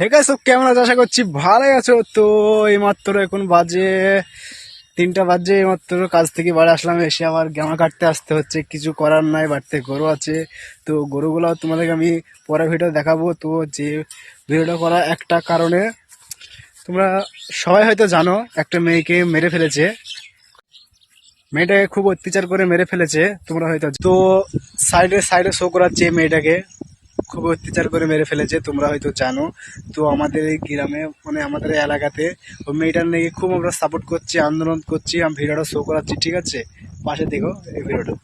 ঠিক আছে কেমন আছো? আশা করছি ভালোই আছো। তো এইমাত্র এখন বাজে তিনটা বাজে, এইমাত্র কাজ থেকে বাড়ি আসলাম, এসে আবার গ্যামা কাটতে আসতে হচ্ছে। কিছু করার নাই, বাড়িতে গরু আছে। তো গরুগুলো তোমাদেরকে আমি পরে ভিডিও দেখাবো। তো যে ভিডিওটা করা একটা কারণে তোমরা সবাই হয়তো জানো, একটা মেয়েকে মেরে ফেলেছে। মেয়েটাকে খুব অত্যাচার করে মেরে ফেলেছে, তোমরা হয়তো তো সাইডে সাইডে শো করাচ্ছে মেয়েটাকে। খুব অত্যাচার করে মেরে ফেলেছে, তোমরা হয়তো জানো। তো আমাদের এই গ্রামে মানে আমাদের এলাকাতে, ওই মেয়েটার নাকি খুব আমরা সাপোর্ট করছি, আন্দোলন করছি, আমি ভিডিওটা শো করাচ্ছি, ঠিক আছে? পাশে দেখো এই ভিডিওটা।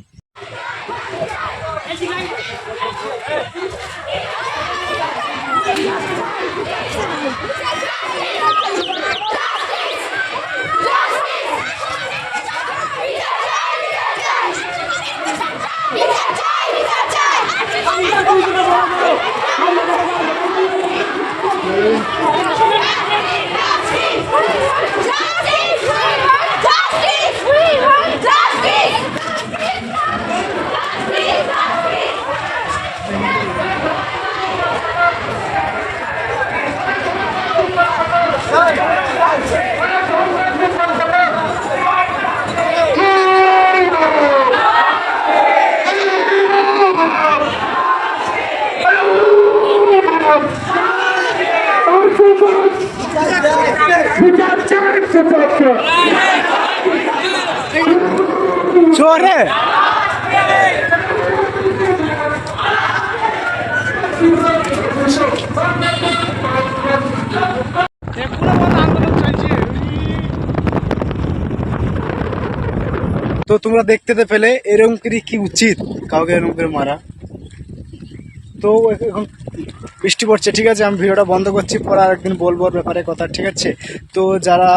Thank you. তো তোমরা দেখতে পেলে এরকম কি উচিত? কাউকে এরকম করে মারা? তো এখন বৃষ্টি পড়ছে, ঠিক আছে? আমি ভিডিওটা বন্ধ করছি, পরে আরেকদিন বলব ব্যাপারে কথা, ঠিক আছে? তো যারা